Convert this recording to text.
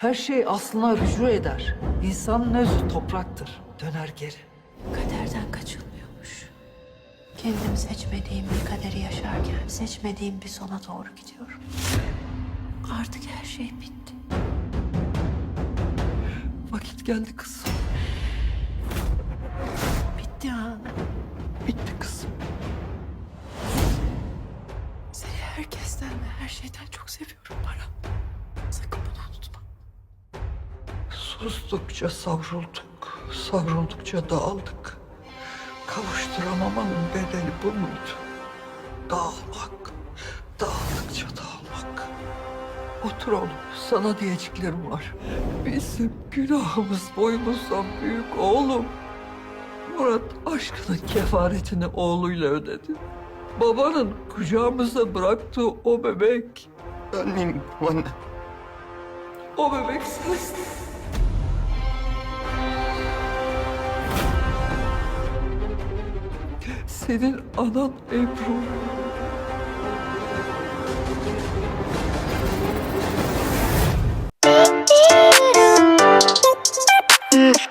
Her şey aslına rücu eder. İnsanın özü topraktır. Döner geri. Kaderden kaçılmıyormuş. Kendim seçmediğim bir kaderi yaşarken seçmediğim bir sona doğru gidiyorum. Artık her şey bitti. Vakit geldi kızım. Bitti han. Bitti kızım. Seni herkesten ve her şeyden çok seviyorum Baran. Sakın. Sustukça savrulduk. Savruldukça dağıldık. Kavuşturamamanın bedeli bu muydu? Dağılmak. Dağıldıkça dağılmak. Otur oğlum. Sana diyeceklerim var. Bizim günahımız boyumuzdan büyük oğlum. Murat aşkının kefaretini oğluyla ödedi. Babanın kucağımızda bıraktığı o bebek, Annem bana o bebek sensin. Senin anan Ebru. Mm.